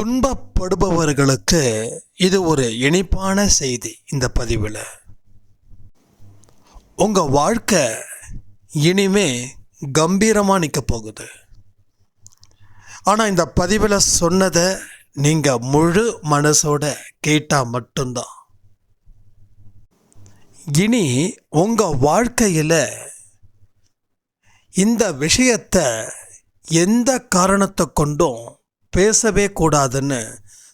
துன்பப்படுபவர்களுக்கு இது ஒரு இனிப்பான செய்தி இந்த பதிவில். உங்கள் வாழ்க்கை இனிமே கம்பீரமாக நிற்க போகுது. ஆனால் இந்த பதிவில் சொன்னதை நீங்கள் முழு மனசோட கேட்டால் மட்டும்தான். இனி உங்கள் வாழ்க்கையில் இந்த விஷயத்தை எந்த காரணத்தை கொண்டும் பேசவே கூடாதுன்னு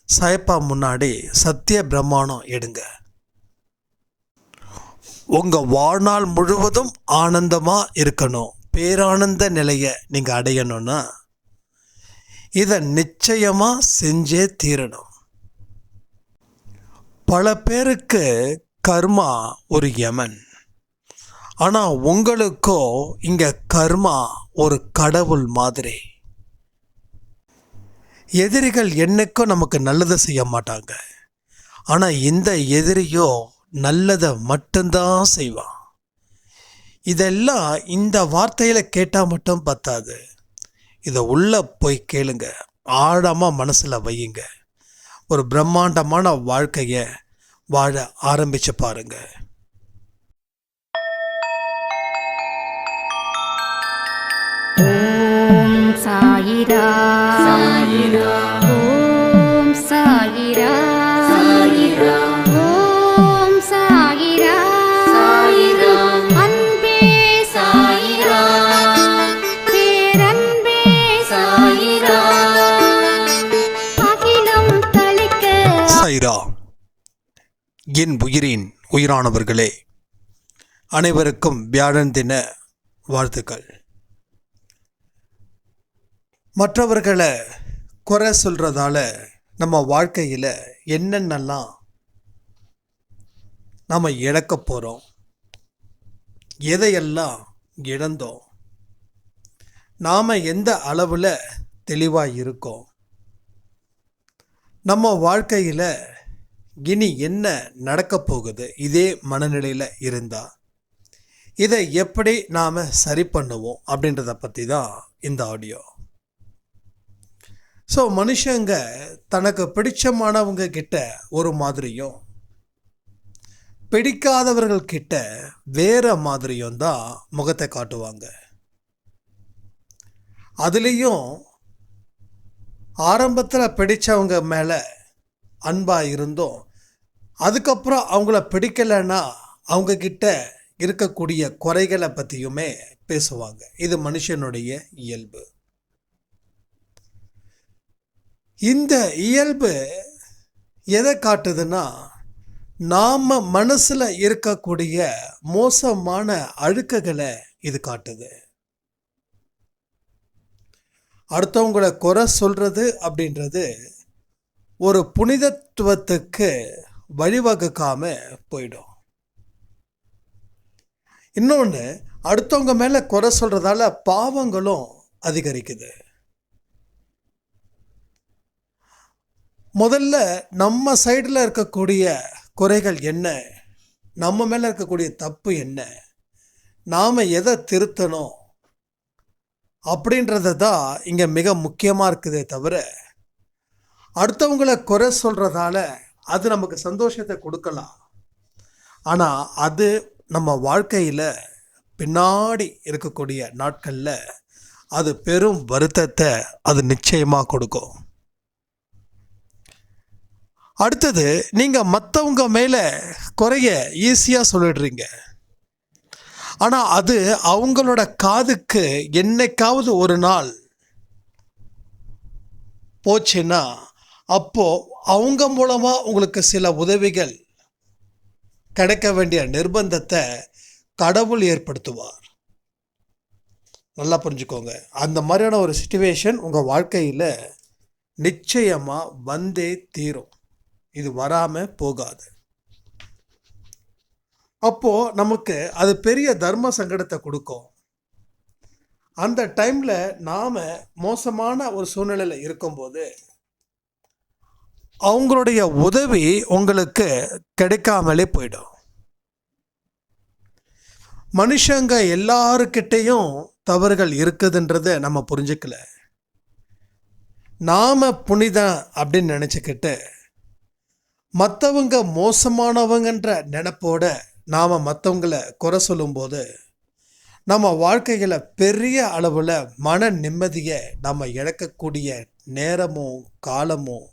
சாயப்பா முன்னாடி சத்திய பிரமாணம் எடுங்க. உங்கள் வாழ்நாள் முழுவதும் ஆனந்தமாக இருக்கணும். பேரானந்த நிலையை நீங்கள் அடையணும்னா இதை நிச்சயமாக செஞ்சே தீரணும். பல பேருக்கு கர்மா ஒரு யமன். ஆனால் உங்களுக்கோ இங்கே கர்மா ஒரு கடவுள் மாதிரி. எதிரிகள் என்னைக்கும் நமக்கு நல்லதை செய்ய மாட்டாங்க. ஆனால் இந்த எதிரியோ நல்லதை மட்டும்தான் செய்வான். இதெல்லாம் இந்த வார்த்தையில் கேட்டால் மட்டும் பத்தாது. இதை உள்ளே போய் கேளுங்க. ஆழமாக மனசில் வையுங்க. ஒரு பிரம்மாண்டமான வாழ்க்கையை வாழ ஆரம்பிச்சு Mm-hmm. சாயிரா. சாயிரா. ஓம் சாயிரா. சாயிரா. ஓம் சாயிரா. சாயிரா. அன்பே. சாயிரா. பேரன்பே. சாயிரா. அகிலம் தளிக்க. சைரா என் உயிரின் உயிரானவர்களே அனைவருக்கும் வியாழன் தின வாழ்த்துக்கள். மற்றவர்களை குறை சொல்கிறதால நம்ம வாழ்க்கையில் என்னென்னலாம் நம்ம இழக்க போகிறோம் எதையெல்லாம் இழந்தோம்? நாம் எந்த அளவில் தெளிவாக இருக்கோம்? நம்ம வாழ்க்கையில் இனி என்ன நடக்கப் போகுது? இதே மனநிலையில் இருந்தால் இதை எப்படி நாம் சரி பண்ணுவோம் அப்படின்றத பற்றி தான் இந்த ஆடியோ. ஸோ மனுஷங்க தனக்கு பிடிச்சமானவங்க கிட்ட ஒரு மாதிரியும் பிடிக்காதவர்கள் கிட்ட வேற மாதிரியும் தான் முகத்தை காட்டுவாங்க. அதுலேயும் ஆரம்பத்தில் பிடிச்சவங்க மேலே அன்பாக இருந்தோம். அதுக்கப்புறம் அவங்கள பிடிக்கலைன்னா அவங்க கிட்ட இருக்கக்கூடிய குறைகளை பற்றியுமே பேசுவாங்க. இது மனுஷனுடைய இயல்பு. இந்த இயல்பு எதை காட்டுதுன்னா நாம் மனசில் இருக்கக்கூடிய மோசமான அழுக்குகளை இது காட்டுது. அடுத்தவங்களை குறை சொல்கிறது அப்படின்றது ஒரு புனிதத்துவத்துக்கு வழிவகுக்காம போயிடும். இன்னொன்று அடுத்தவங்க மேலே குறை சொல்கிறதால பாவங்களும் அதிகரிக்குது. முதல்ல நம்ம சைடில் இருக்கக்கூடிய குறைகள் என்ன? நம்ம மேலே இருக்கக்கூடிய தப்பு என்ன? நாம் எதை திருத்தணும்? அப்படின்றத தான் இங்கே மிக முக்கியமாக இருக்குதே தவிர அடுத்தவங்களை குறை சொல்கிறதால அது நமக்கு சந்தோஷத்தை கொடுக்கலாம். ஆனால் அது நம்ம வாழ்க்கையில் பின்னாடி இருக்கக்கூடிய நாட்களில் அது பெரும் வருத்தத்தை அது நிச்சயமாக கொடுக்கும். அடுத்தது நீங்கள் மற்றவங்க மேலே குறைய ஈஸியாக சொல்லிடுறீங்க. ஆனால் அது அவங்களோட காதுக்கு என்னைக்காவது ஒரு நாள் போச்சுன்னா அப்போது அவங்க மூலமாக உங்களுக்கு சில உதவிகள் கிடைக்க வேண்டிய நிர்பந்தத்தை கடவுள் ஏற்படுத்துவார். நல்லா புரிஞ்சுக்கோங்க. அந்த மாதிரியான ஒரு சுச்சுவேஷன் உங்கள் வாழ்க்கையில் நிச்சயமாக வந்தே தீரும். இது வராமல் போகாது. அப்போது நமக்கு அது பெரிய தர்ம சங்கடத்தை கொடுக்கும். அந்த டைமில் நாம் மோசமான ஒரு சூழ்நிலையில் இருக்கும்போது அவங்களுடைய உதவி உங்களுக்கு கிடைக்காமலே போயிடும். மனுஷங்க எல்லாருக்கிட்டேயும் தவறுகள் இருக்குதுன்றதை நம்ம புரிஞ்சுக்கல. நாம் புனிதம் அப்படின்னு நினச்சிக்கிட்டு மற்றவங்க மோசமானவங்கன்ற நினப்போட நாம் மற்றவங்கள குறை சொல்லும்போது நம்ம வாழ்க்கையில் பெரிய அளவில் மன நிம்மதியை நம்ம இழக்கக்கூடிய நேரமும் காலமும்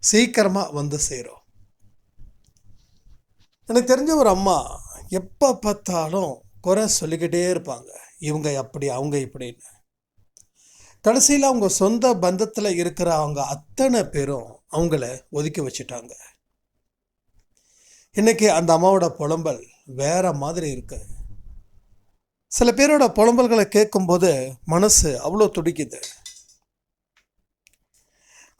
சீக்கிரமாக வந்து சேரும். எனக்கு தெரிஞ்ச ஒரு அம்மா எப்போ பார்த்தாலும் குறை சொல்லிக்கிட்டே இருப்பாங்க. இவங்க அப்படி அவங்க இப்படின்னு. கடைசியில் அவங்க சொந்த பந்தத்தில் இருக்கிற அவங்க அத்தனை பேரும் அவங்கள ஒதுக்கி வச்சுட்டாங்க. இன்றைக்கி அந்த அம்மாவோட புலம்பல் வேற மாதிரி இருக்கு. சில பேரோட புலம்பல்களை கேட்கும்போது மனசு அவ்வளோ துடிக்குது.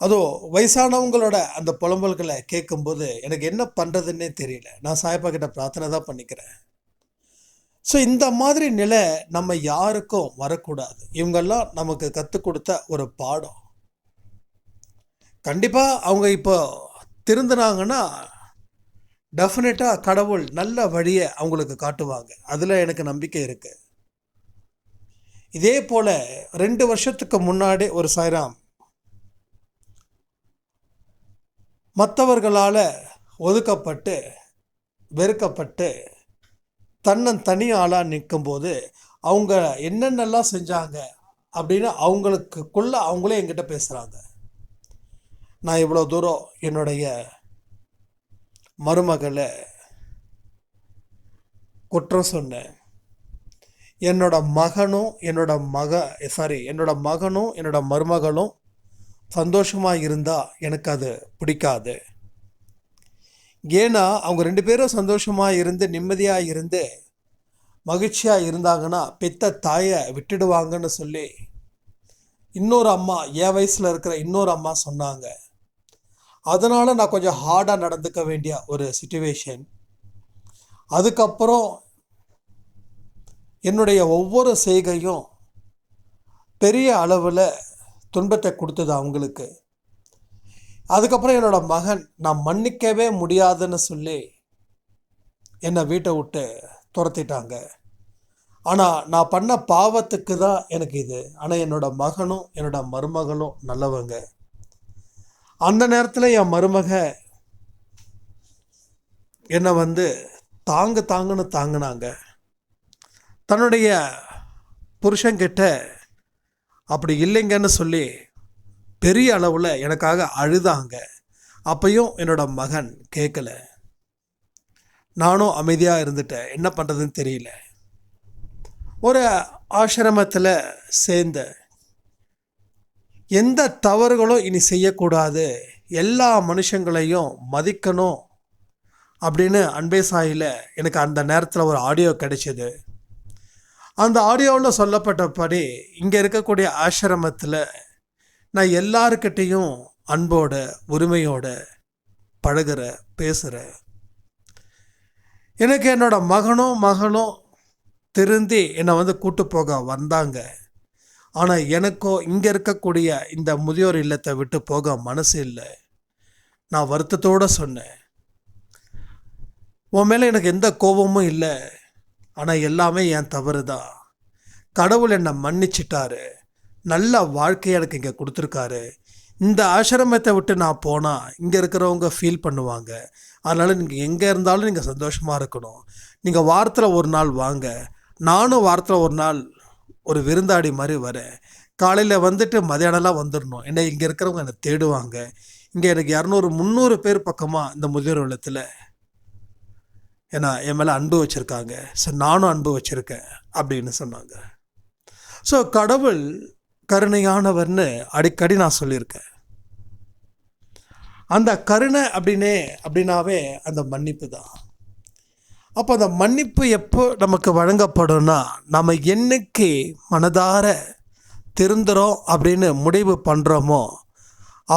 அதோ வயசானவங்களோட அந்த புலம்பல்களை கேட்கும்போது எனக்கு என்ன பண்ணுறதுன்னே தெரியல. நான் சாயப்பா கிட்ட பிரார்த்தனை தான் பண்ணிக்கிறேன். ஸோ இந்த மாதிரி நிலை நம்ம யாருக்கும் வரக்கூடாது. இவங்கெல்லாம் நமக்கு கற்றுக் கொடுத்த ஒரு பாடம். கண்டிப்பாக அவங்க இப்போ திருந்தினாங்கன்னா டெஃபினட்டாக கடவுள் நல்ல வழியை அவங்களுக்கு காட்டுவாங்க. அதில் எனக்கு நம்பிக்கை இருக்குது இதே போல் ரெண்டு வருஷத்துக்கு முன்னாடி ஒரு சாய்ராம் மற்றவர்களால் ஒதுக்கப்பட்டு வெறுக்கப்பட்டு தன்னன் தனி ஆளாக நிற்கும்போது அவங்க என்னென்னலாம் செஞ்சாங்க அப்படின்னு அவங்களுக்குள்ள அவங்களே என்கிட்ட பேசுகிறாங்க நான் இவ்வளோ தூரம் என்னுடைய மருமகளை குற்றம் சொன்னேன். என்னோட மகனும் என்னோட மக சாரி என்னோட மகனும் என்னோட மருமகளும் சந்தோஷமாக இருந்தால் எனக்கு அது பிடிக்காது. ஏன்னா அவங்க ரெண்டு பேரும் சந்தோஷமாக இருந்து நிம்மதியாக இருந்து மகிழ்ச்சியாக இருந்தாங்கன்னா பெத்த தாயை விட்டுடுவாங்கன்னு சொல்லி இன்னொரு அம்மா என் வயசில் இருக்கிற இன்னொரு அம்மா சொன்னாங்க. அதனால் நான் கொஞ்சம் ஹார்டாக நடந்துக்க வேண்டிய ஒரு சுச்சுவேஷன் அதுக்கப்புறம் என்னுடைய ஒவ்வொரு செய்கையும் பெரிய அளவில் துன்பத்தை கொடுத்தது அவங்களுக்கு. அதுக்கப்புறம் என்னோட மகன் நான் மன்னிக்கவே முடியாதுன்னு சொல்லி என்னை வீட்டை விட்டு துரத்திட்டாங்க. ஆனால் நான் பண்ண பாவத்துக்கு தான் எனக்கு இது. ஆனால் என்னோட மகனும் என்னோட மருமகளும் நல்லவங்க. அந்த நேரத்தில் என் மருமக என்னை வந்து தாங்கு தாங்குன்னு தாங்கினாங்க. தன்னுடைய புருஷன்கிட்ட அப்படி இல்லைங்கன்னு சொல்லி பெரிய அளவில் எனக்காக அழுதாங்க. அப்பையும் என்னோட மகன் கேட்கல நானும் அமைதியாக இருந்துட்டேன். என்ன பண்ணுறதுன்னு தெரியல. ஒரு ஆசிரமத்தில் சேர்ந்த எந்த தவறுகளும் இனி செய்யக்கூடாது. எல்லா மனுஷங்களையும் மதிக்கணும் அப்படின்னு அன்பே சாயில எனக்கு அந்த நேரத்தில் ஒரு ஆடியோ கிடைச்சிது. அந்த ஆடியோவில் சொல்லப்பட்டபடி இங்கே இருக்கக்கூடிய ஆசிரமத்தில் நான் எல்லாருக்கிட்டேயும் அன்போட உரிமையோட பழகுற பேசுகிற எனக்கு என்னோட மகனும் மகளும் திருந்தி என்னை வந்து கூட்டு போக வந்தாங்க. ஆனால் எனக்கோ இங்கே இருக்கக்கூடிய இந்த முதியோர் இல்லத்தை விட்டு போக மனசு இல்லை. நான் வருத்தத்தோடு சொன்னேன். உன் மேலே எனக்கு எந்த கோபமும் இல்லை. ஆனால் எல்லாமே என் தவறு தான் கடவுள் என்னை மன்னிச்சிட்டாரு. நல்ல வாழ்க்கையை எனக்கு இங்கே கொடுத்துருக்காரு. இந்த ஆசிரமத்தை விட்டு நான் போனால் இங்கே இருக்கிறவங்க ஃபீல் பண்ணுவாங்க. அதனால் நீங்கள் எங்கே இருந்தாலும் நீங்கள் சந்தோஷமாக இருக்கணும். நீங்கள் வாரத்தில் ஒரு நாள் வாங்க. நானும் வாரத்தில் ஒரு நாள் ஒரு விருந்தாடி மாதிரி வரேன். காலையில் வந்துட்டு மதியானம்லாம் வந்துடணும். என்ன இங்கே இருக்கிறவங்க என்னை தேடுவாங்க. இங்கே எனக்கு இரநூறு முந்நூறு பேர் பக்கமாக இந்த முதியோர் இல்லத்தில் ஏன்னா என் மேலே அன்பு வச்சுருக்காங்க. ஸோ நானும் அன்பு வச்சுருக்கேன் அப்படின்னு சொன்னாங்க. ஸோ கடவுள் கருணையானவர்னு அடிக்கடி நான் சொல்லியிருக்கேன். அந்த கருணை அப்படின்னே அப்படின்னாவே அந்த மன்னிப்பு தான். அப்போ அந்த மன்னிப்பு எப்போ நமக்கு வழங்கப்படும்னா நம்ம என்னைக்கு மனதார திருந்துறோம் அப்படின்னு முடிவு பண்ணுறோமோ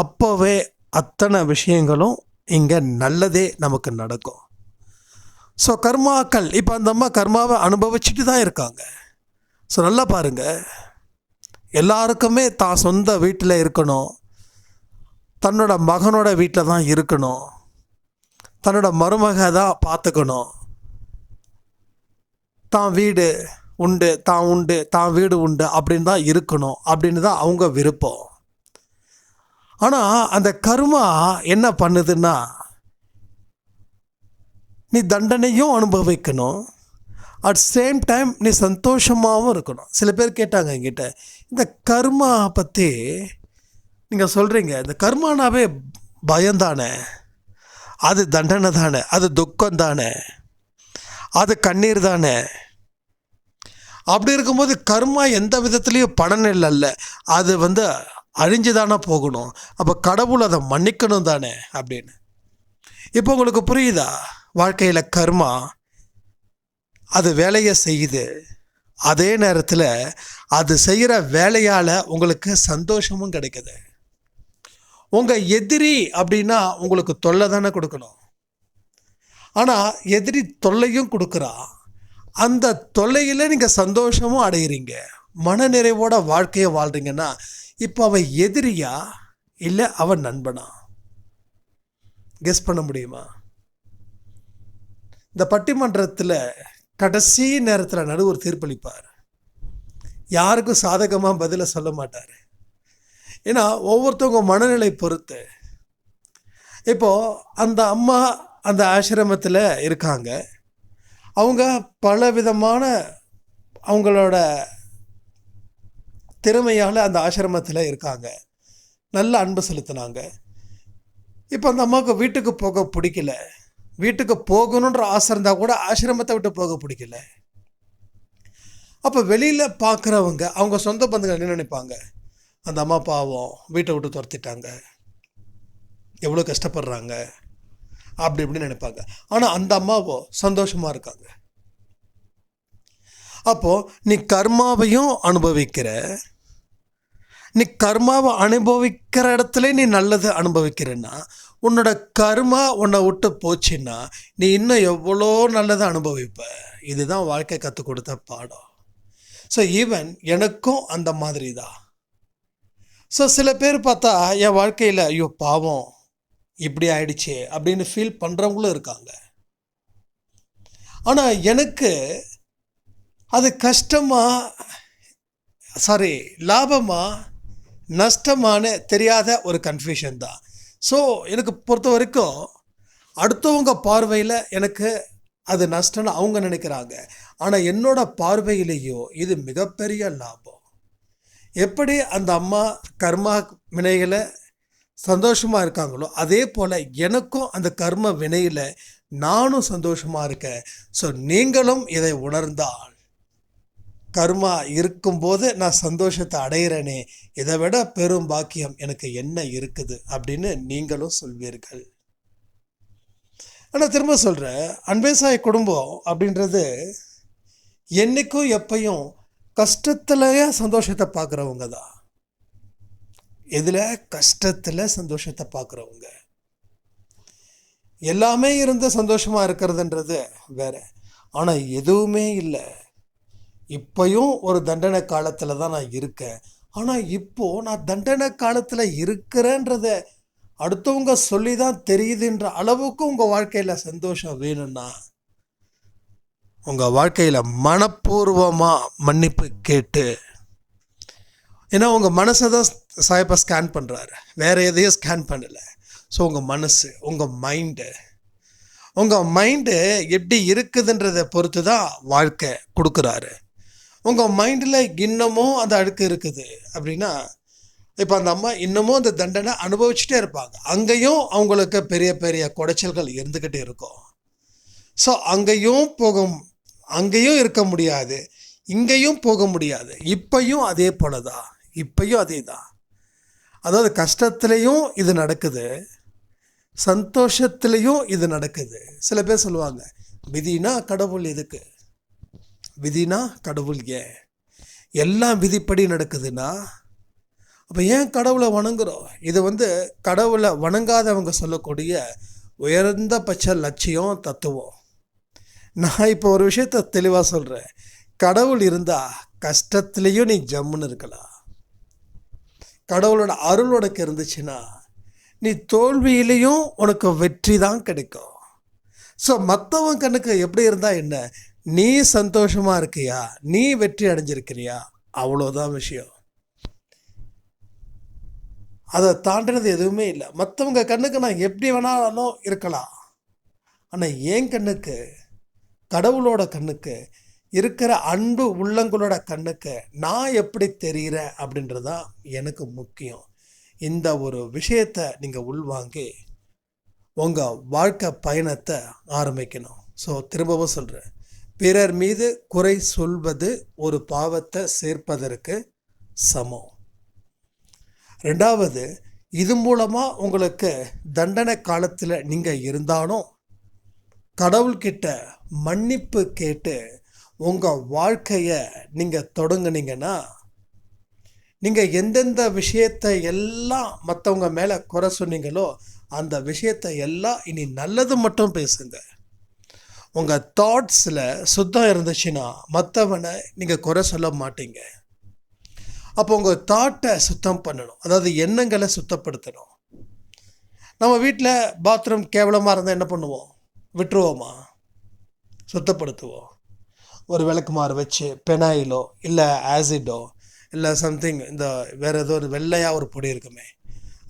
அப்போவே அத்தனை விஷயங்களும் இங்கே நல்லதே நமக்கு நடக்கும். ஸோ கர்மாக்கள் இப்போ அந்த அம்மா கர்மாவை அனுபவிச்சுட்டு தான் இருக்காங்க. ஸோ நல்லா பாருங்க. எல்லாருக்குமே தான் சொந்த வீட்டில் இருக்கணும். தன்னோட மகனோட வீட்டில் தான் இருக்கணும். தன்னோட மருமக தான் பார்த்துக்கணும். தான் வீடு உண்டு தான் உண்டு தான் வீடு உண்டு அப்படின்னு தான் இருக்கணும் அப்படின்னு தான் அவங்க விருப்பம். ஆனால் அந்த கர்மா என்ன பண்ணுதுன்னா நீ தண்டனையும் அனுபவிக்கணும். அட் சேம் டைம் நீ சந்தோஷமாகவும் இருக்கணும். சில பேர் கேட்டாங்க என்கிட்ட இந்த கர்மா பற்றி நீங்கள் சொல்கிறீங்க இந்த கர்மானாவே பயம்தானே அது தண்டனை தானே? அது துக்கம் தானே? அது கண்ணீர் தானே? அப்படி இருக்கும்போது கர்மா எந்த விதத்துலேயும் பலன் இல்லைல்ல. அது வந்து அழிஞ்சு தானே போகணும். அப்போ கடவுள் அதை மன்னிக்கணும் தானே அப்படின்னு. இப்போ உங்களுக்கு புரியுதா? வாழ்க்கையில் கர்மா அது வேலையை செய்யுது. அதே நேரத்தில் அது செய்கிற வேலையால் உங்களுக்கு சந்தோஷமும் கிடைக்குது. உங்கள் எதிரி அப்படின்னா உங்களுக்கு தொல்லை தானே கொடுக்கணும். ஆனால் எதிரி தொல்லையும் கொடுக்குறா. அந்த தொல்லையில் நீங்கள் சந்தோஷமும் அடையிறீங்க. மனநிறைவோட வாழ்க்கையை வாழ்கிறீங்கன்னா இப்போ அவன் எதிரியா? இல்லை அவன் நண்பனா? கெஸ் பண்ண முடியுமா? இந்த பட்டிமன்றத்தில் கடைசி நேரத்தில் நடுவர் தீர்ப்பளிப்பார். யாருக்கும் சாதகமாக பதிலை சொல்ல மாட்டார். ஏன்னா ஒவ்வொருத்தவங்க மனநிலை பொறுத்து. இப்போது அந்த அம்மா அந்த ஆசிரமத்தில் இருக்காங்க. அவங்க பல விதமான அவங்களோட திறமையால் அந்த ஆசிரமத்தில் இருக்காங்க. நல்ல அன்பு செலுத்தினாங்க. இப்போ அந்த அம்மாவுக்கு வீட்டுக்கு போக பிடிக்கல. வீட்டுக்கு போகணுன்ற ஆசை இருந்தால் கூட ஆசிரமத்தை விட்டு போக பிடிக்கல. அப்போ வெளியில் பார்க்குறவங்க அவங்க சொந்த பந்துகள் என்ன நினைப்பாங்க? அந்த அம்மா பாவம் வீட்டை விட்டு துரத்திட்டாங்க. எவ்வளோ கஷ்டப்படுறாங்க? அப்படி இப்படின்னு நினைப்பாங்க. ஆனால் அந்த அம்மாவோ சந்தோஷமாக இருக்காங்க. அப்போது நீ கர்மாவையும் அனுபவிக்கிற. நீ கர்மாவை அனுபவிக்கிற இடத்துல நீ நல்லது அனுபவிக்கிறன்னா உன்னோட கர்மா உன்னை விட்டு போச்சுன்னா நீ இன்னும் எவ்வளோ நல்லதை அனுபவிப்ப? இதுதான் வாழ்க்கை கற்றுக் கொடுத்த பாடம். ஸோ ஈவன் எனக்கும் அந்த மாதிரி தான் ஸோ சில பேர் பார்த்தா என் வாழ்க்கையில் ஐயோ பாவம் இப்படி ஆயிடுச்சு அப்படின்னு ஃபீல் பண்ணுறவங்களும் இருக்காங்க. ஆனால் எனக்கு அது கஷ்டமா சாரி லாபமா நஷ்டமானு தெரியாத ஒரு கன்ஃபியூஷன் தான். ஸோ எனக்கு பொறுத்த வரைக்கும் அடுத்தவங்க பார்வையில் எனக்கு அது நஷ்டம்னு அவங்க நினைக்கிறாங்க. ஆனால் என்னோட பார்வையிலேயோ இது மிகப்பெரிய லாபம். எப்படி அந்த அம்மா கர்மா வினைகளை சந்தோஷமாக இருக்காங்களோ அதே போல் எனக்கும் அந்த கர்ம வினையில் நானும் சந்தோஷமாக இருக்கேன். ஸோ நீங்களும் இதை உணர்ந்தால் கர்மா இருக்கும்போது நான் சந்தோஷத்தை அடையிறேனே இதை விட பெரும் பாக்கியம் எனக்கு என்ன இருக்குது அப்படின்னு நீங்களும் சொல்வீர்கள். ஆனால் திரும்ப சொல்கிறேன் அன்பேசாய குடும்பம் அப்படின்றது என்னைக்கும் எப்பையும் கஷ்டத்துலயே சந்தோஷத்தை பார்க்குறவங்க தான். இதில் கஷ்டத்தில் சந்தோஷத்தை பார்க்குறவங்க. எல்லாமே இருந்து சந்தோஷமாக இருக்கிறதுன்றது வேற. ஆனால் எதுவுமே இல்லை. இப்பையும் ஒரு தண்டனை காலத்தில் தான் நான் இருக்கேன். ஆனால் இப்போ நான் தண்டனை காலத்தில் இருக்கிறேன்றத அடுத்தவங்க சொல்லி தான் தெரியுதுன்ற அளவுக்கு உங்கள் வாழ்க்கையில் சந்தோஷம் வேணும்னா உங்கள் வாழ்க்கையில் மனப்பூர்வமாக மன்னிப்பு கேட்டு ஏன்னா உங்கள் மனசை தான் சாயப்பா ஸ்கேன் பண்ணுறாரு வேறு எதையும் ஸ்கேன் பண்ணலை. ஸோ உங்கள் மனசு உங்கள் மைண்டு உங்கள் மைண்டு எப்படி இருக்குதுன்றதை பொறுத்து தான் வாழ்க்கை கொடுக்குறாரு. உங்கள் மைண்டில் இன்னமும் அந்த அழுக்கு இருக்குது. அப்படின்னா இப்போ அந்த அம்மா இன்னமும் அந்த தண்டனை அனுபவிச்சுட்டே இருப்பாங்க. அங்கேயும் அவங்களுக்கு பெரிய பெரிய குடைச்சல்கள் இருந்துக்கிட்டே இருக்கும். ஸோ அங்கேயும் போக அங்கேயும் இருக்க முடியாது. இங்கேயும் போக முடியாது. இப்பையும் அதே போல தான் இப்பையும் அதே தான் அதாவது கஷ்டத்துலேயும் இது நடக்குது. சந்தோஷத்துலேயும் இது நடக்குது. சில பேர் சொல்லுவாங்க விதினா கடவுள் எதுக்கு? விதினா கடவுள் ஏன்? எல்லாம் விதிப்படி நடக்குதுன்னா அப்போ ஏன் கடவுளை வணங்குறோம்? இது வந்து கடவுளை வணங்காதவங்க சொல்லக்கூடிய உயர்ந்தபட்ச லட்சியம் தத்துவம். நான் இப்போ ஒரு விஷயத்த தெளிவாக சொல்கிறேன் கடவுள் இருந்தால் கஷ்டத்துலேயும் நீ ஜம்முன்னு இருக்கலாம். கடவுளோட அருள் உனக்கு இருந்துச்சுன்னா நீ தோல்வியிலையும் உனக்கு வெற்றி தான் கிடைக்கும். ஸோ மற்றவன் கண்ணுக்கு எப்படி இருந்தால் என்ன? நீ சந்தோஷமாக இருக்கியா? நீ வெற்றி அடைஞ்சிருக்கிறியா? அவ்வளோதான் விஷயம். அதை தாண்டினது எதுவுமே இல்லை. மற்றவங்க கண்ணுக்கு நான் எப்படி வேணாலும் இருக்கலாம். ஆனால் என் கண்ணுக்கு கடவுளோட கண்ணுக்கு இருக்கிற அன்பு உள்ளங்களோட கண்ணுக்கு நான் எப்படி தெரிகிறேன் அப்படின்றது தான் எனக்கு முக்கியம். இந்த ஒரு விஷயத்தை நீங்கள் உள்வாங்கி உங்கள் வாழ்க்கை பயணத்தை ஆரம்பிக்கணும். ஸோ திரும்பவும் சொல்கிறேன் பிறர் மீது குறை சொல்வது ஒரு பாவத்தை சேர்ப்பதற்கு சமம். ரெண்டாவது இது மூலமாக உங்களுக்கு தண்டனை காலத்தில் நீங்கள் இருந்தாலும் கடவுள்கிட்ட மன்னிப்பு கேட்டு உங்கள் வாழ்க்கையை நீங்கள் தொடங்குனீங்கன்னா நீங்கள் எந்தெந்த விஷயத்தை எல்லாம் மற்றவங்க மேலே குறை சொன்னீங்களோ அந்த விஷயத்தை எல்லாம் இனி நல்லது மட்டும் பேசுங்கள் உங்கள் தாட்ஸில் சுத்தம் இருந்துச்சுன்னா மற்றவனை நீங்கள் குறை சொல்ல மாட்டீங்க. அப்போ உங்கள் தாட்டை சுத்தம் பண்ணணும். அதாவது எண்ணங்களை சுத்தப்படுத்தணும். நம்ம வீட்டில் பாத்ரூம் கேவலமாக இருந்தால் என்ன பண்ணுவோம்? விட்டுருவோமா? சுத்தப்படுத்துவோம். ஒரு விளக்குமாறு வச்சு பெனாயிலோ இல்லை ஆசிடோ இல்லை சம்திங் இந்த வேறு ஏதோ ஒரு வெள்ளையாக ஒரு பொடி இருக்குமே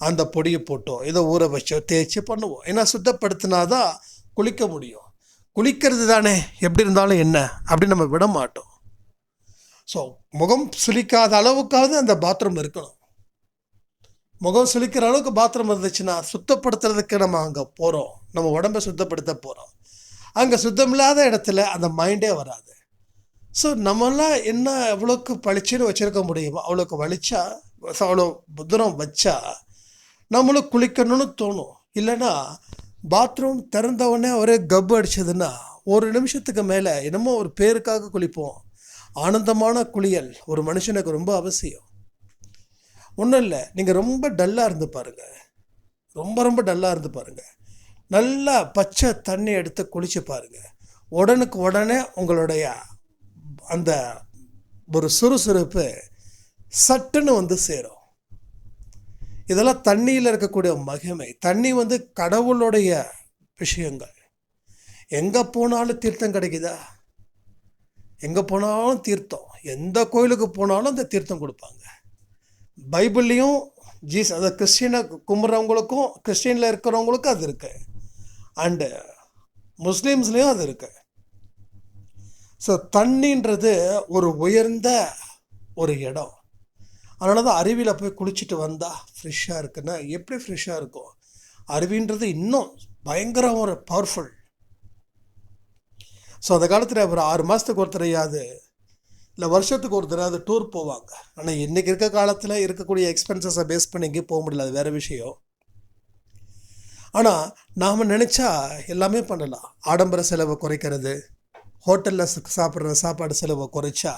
அந்த பொடியை போட்டோ ஏதோ ஊற வச்சோ தேய்ச்சி பண்ணுவோம். ஏன்னா சுத்தப்படுத்தினா தான் குளிக்க முடியும். குளிக்கிறது தானே எப்படி இருந்தாலும் என்ன? அப்படின்னு நம்ம விட மாட்டோம். ஸோ முகம் சுளிக்காத அளவுக்காவது அந்த பாத்ரூம் இருக்கணும். முகம் சுளிக்கிற அளவுக்கு பாத்ரூம் இருந்துச்சுன்னா சுத்தப்படுத்துறதுக்கு நம்ம அங்கே போகிறோம் நம்ம உடம்பை சுத்தப்படுத்த போகிறோம் அங்கே சுத்தமில்லாத இடத்துல அந்த மைண்டே வராது. ஸோ நம்மளாம் என்ன எவ்வளோக்கு பளிச்சுன்னு வச்சுருக்க முடியுமோ அவ்வளோக்கு வலிச்சா அவ்வளோ தூரம் வச்சா நம்மளும் குளிக்கணும்னு தோணும். இல்லைன்னா பாத்ரூம் திறந்த உடனே ஒரே கப்பு அடிச்சதுன்னா ஒரு நிமிஷத்துக்கு மேலே என்னமோ ஒரு பேருக்காக குளிப்போம். ஆனந்தமான குளியல் ஒரு மனுஷனுக்கு ரொம்ப அவசியம். ஒன்றும் இல்லை நீங்கள் ரொம்ப டல்லாக இருந்து பாருங்க. ரொம்ப ரொம்ப டல்லாக இருந்து பாருங்கள் நல்லா பச்சை தண்ணி எடுத்து குளிச்சு பாருங்கள் உடனுக்கு உடனே உங்களுடைய அந்த ஒரு சுறுசுறுப்பு சட்டுன்னு வந்து சேரும். இதெல்லாம் தண்ணியில் இருக்கக்கூடிய மகிமை. தண்ணி வந்து கடவுளுடைய விஷயங்கள். எங்கே போனாலும் தீர்த்தம் கிடைக்குதா? எங்கே போனாலும் தீர்த்தம். எந்த கோயிலுக்கு போனாலும் அந்த தீர்த்தம் கொடுப்பாங்க. பைபிள்லேயும் ஜீஸ் அதை கிறிஸ்டினை கும்பிட்றவங்களுக்கும் கிறிஸ்டினில் இருக்கிறவங்களுக்கும் அது இருக்குது அண்டு முஸ்லீம்ஸ்லேயும் அது இருக்குது ஸோ தண்ணின்றது ஒரு உயர்ந்த ஒரு இடம். அதனால தான் அருவியில் போய் குளிச்சுட்டு வந்தால் ஃப்ரெஷ்ஷாக இருக்குன்னா எப்படி ஃப்ரெஷ்ஷாக இருக்கும்? அருவின்றது இன்னும் பயங்கர ஒரு பவர்ஃபுல் ஸோ அந்த காலத்தில் ஒரு ஆறு மாதத்துக்கு ஒருத்தரையாவது இல்லை வருஷத்துக்கு ஒரு தடவை டூர் போவாங்க. ஆனால் இன்றைக்கி இருக்க காலத்தில் இருக்கக்கூடிய எக்ஸ்பென்சஸை பேஸ் பண்ணி எங்கேயும் போக முடியல அது வேறு விஷயம். ஆனால் நாம் நினச்சா எல்லாமே பண்ணலாம். ஆடம்பர செலவை குறைக்கிறது ஹோட்டலில் சாப்பிட்ற சாப்பாடு செலவை குறைச்சா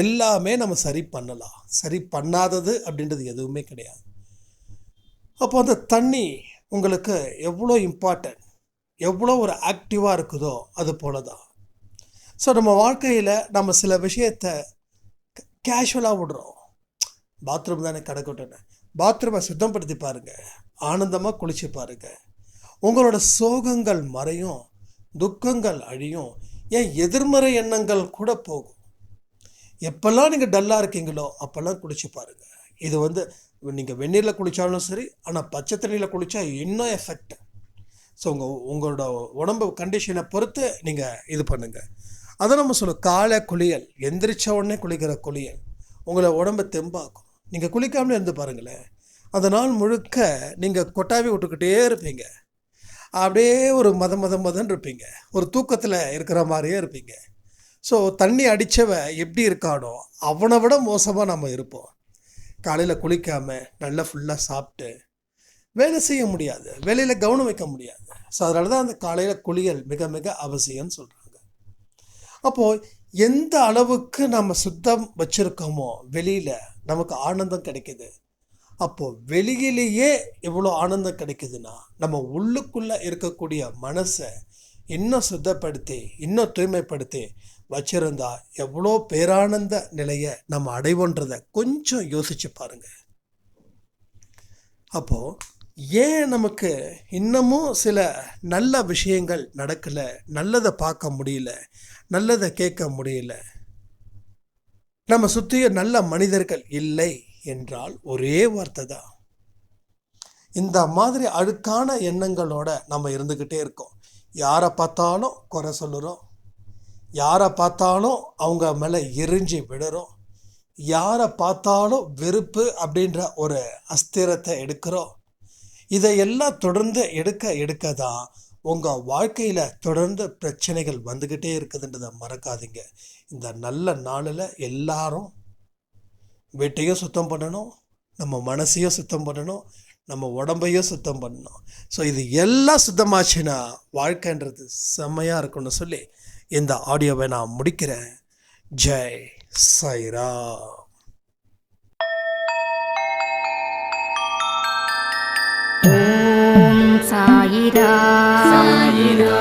எல்லாமே நம்ம சரி பண்ணலாம். சரி பண்ணாதது அப்படின்றது எதுவுமே கிடையாது. அப்போ அந்த தண்ணி உங்களுக்கு எவ்வளோ இம்பார்ட்டன்ட் எவ்வளோ ஒரு ஆக்டிவாக இருக்குதோ அது போல தான் ஸோ நம்ம வாழ்க்கையில் நம்ம சில விஷயத்தை கேஷுவலாக விடுறோம். பாத்ரூம் தானே கிடக்கட்டுன்னு பாத்ரூமை சுத்தப்படுத்தி பாருங்கள் ஆனந்தமாக குளிச்சு பாருங்கள் உங்களோட சோகங்கள் மறையும் துக்கங்கள் அழியும். ஏன் எதிர்மறை எண்ணங்கள் கூட போகும். எப்போல்லாம் நீங்கள் டல்லாக இருக்கீங்களோ அப்போல்லாம் குளிச்சு பாருங்கள் இது வந்து நீங்கள் வெந்நீரில் குளித்தாலும் சரி ஆனால் பச்சை தண்ணியில் குளித்தா இன்னும் எஃபெக்ட் ஸோ உங்கள் உங்களோட உடம்பு கண்டிஷனை பொறுத்து நீங்கள் இது பண்ணுங்கள் அதை நம்ம சொல்லுவோம் காலை குளியல் எந்திரிச்ச உடனே குளிக்கிற குளியல் உங்களை உடம்பை தெம்பாக்கும். நீங்கள் குளிக்காமலே இருந்து பாருங்களேன். அந்த நாள் முழுக்க நீங்கள் கொட்டாவி விட்டுக்கிட்டே இருப்பீங்க. அப்படியே ஒரு மத மத மதன் இருப்பீங்க. ஒரு தூக்கத்தில் இருக்கிற மாதிரியே இருப்பீங்க. ஸோ தண்ணி அடித்தவன் எப்படி இருக்கானோ அவனை விட மோசமாக நம்ம இருப்போம். காலையில் குளிக்காமல் நல்லா ஃபுல்லாக சாப்பிட்டு வேலை செய்ய முடியாது. வேலையில் கவனம் வைக்க முடியாது. ஸோ அதனால தான் அந்த காலையில் குளியல் மிக மிக அவசியம்னு சொல்கிறாங்க அப்போது எந்த அளவுக்கு நம்ம சுத்தம் வச்சுருக்கோமோ வெளியில் நமக்கு ஆனந்தம் கிடைக்கிது. அப்போது வெளியிலேயே எவ்வளோ ஆனந்தம் கிடைக்குதுன்னா நம்ம உள்ளுக்குள்ளே இருக்கக்கூடிய மனசை இன்னும் சுத்தப்படுத்தி இன்னும் தூய்மைப்படுத்தி வச்சிருந்தா எவ்வளோ பேரானந்த நிலையை நம்ம அடைவோன்றதை கொஞ்சம் யோசிச்சு பாருங்க. அப்போது ஏன் நமக்கு இன்னமும் சில நல்ல விஷயங்கள் நடக்கலை நல்லதை பார்க்க முடியல நல்லதை கேட்க முடியல? நம்ம சுற்றிய நல்ல மனிதர்கள் இல்லை என்றால் ஒரே வார்த்தை தான். இந்த மாதிரி அழுக்கான எண்ணங்களோட நம்ம இருந்துக்கிட்டே இருக்கோம். யாரை பார்த்தாலும் குறை சொல்லுறோம் யாரை பார்த்தாலும் அவங்க மேலே எரிஞ்சு விடுறோம் யாரை பார்த்தாலும் வெறுப்பு அப்படின்ற ஒரு அஸ்திரத்தை எடுக்கிறோம். இதையெல்லாம் தொடர்ந்து எடுக்க எடுக்க தான் உங்கள் வாழ்க்கையில் தொடர்ந்து பிரச்சனைகள் வந்துக்கிட்டே இருக்குதுன்றதை மறக்காதீங்க. இந்த நல்ல நாளில் எல்லாரும் வீட்டையும் சுத்தம் பண்ணணும் நம்ம மனசையும் சுத்தம் பண்ணணும் நம்ம உடம்பையும் சுத்தம் பண்ணணும். ஸோ இது எல்லாம் சுத்தமாச்சுன்னா வாழ்க்கைன்றது செம்மையாக இருக்கும்னு சொல்லி இந்த ஆடியோவை நான் முடிக்கிறேன். ஜெய் சாய்ரா ஓம் சாயிரா சாயிரா